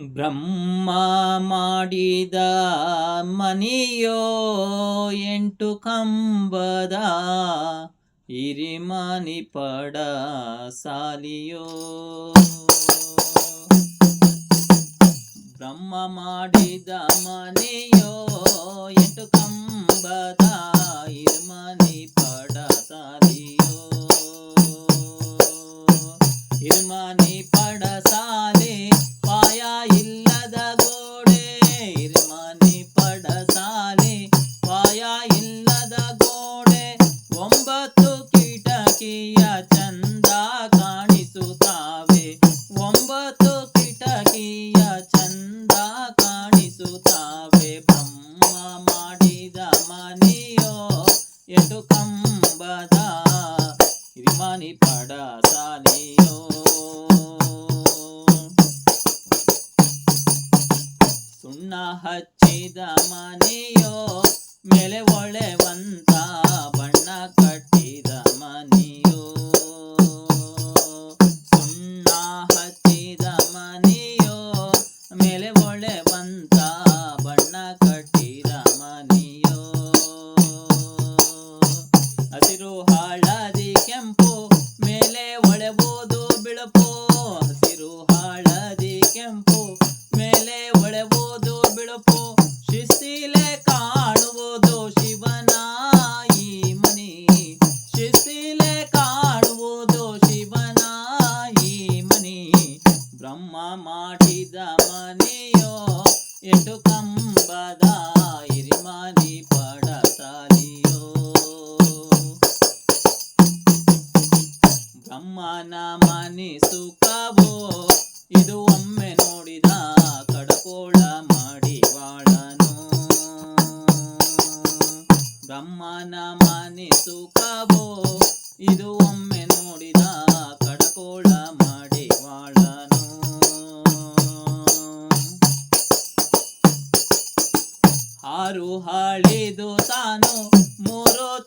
ಬ್ರಹ್ಮ ಮಾಡಿದ ಮನಿಯೋ ಎಂಟು ಕಂಬದ ಇರಿಮನಿ ಪಡ ಸಾಲಿಯೋ. ಬ್ರಹ್ಮ ಮಾಡಿದ ಮನೆಯೋ ಎಂಟು ಕಂಬದ ಇರ್ಮನಿ ಪಡ ಸಾಲಿಯೋ. ಇರ್ಮನಿ ಪಡ ಸಾಲೆ ಕಿಟಕಿಯ ಚಂದ ಕಾಣಿಸುತ್ತಾವೆ ಒಂಬತ್ತು ಕಿಟಕಿಯ ಚಂದ ಕಾಣಿಸುತ್ತಾವೆ ಬ್ರಹ್ಮ ಮಾಡಿದ ಮನೆಯೋ ಎಟು ಕಂಬದ ಇರಿಮನಿ ಪಡ ತಾನೆಯೋ ಸುಣ್ಣ ಹಚ್ಚಿದ ಮನೆಯೋ, ಮೇಲೆ ಒಳೆವಂತ ಬಣ್ಣ ಮೇಲೆ ಒಳೆಬೋದು ಬಿಳುಪು, ಶಿಸ್ತಿಲೆ ಕಾಣುವುದು ಶಿವನ ಈ ಮನಿ. ಶಿಸ್ತಿಲೆ ಕಾಣುವುದು ಶಿವನ ಈ ಮನಿ. ಬ್ರಹ್ಮ ಮಾಡಿದ ಮನೆಯೋ, ಎಟು ಕಂಬದ ಇರಿಮನಿ ಪಡ ಸಾಲಿಯೋ ಬ್ರಹ್ಮನ ಮನೆ ಸುಖವೋ, ಇದು ಬ್ರಹ್ಮನ ಮನೆ ಸುಖವೋ? ಇದು ಒಮ್ಮೆ ನೋಡಿದ ಕಡಕೋಳ ಮಾಡಿ ವಾಳನು? ಆರು ಹಾಳಿದು ತಾನು ಮೂರು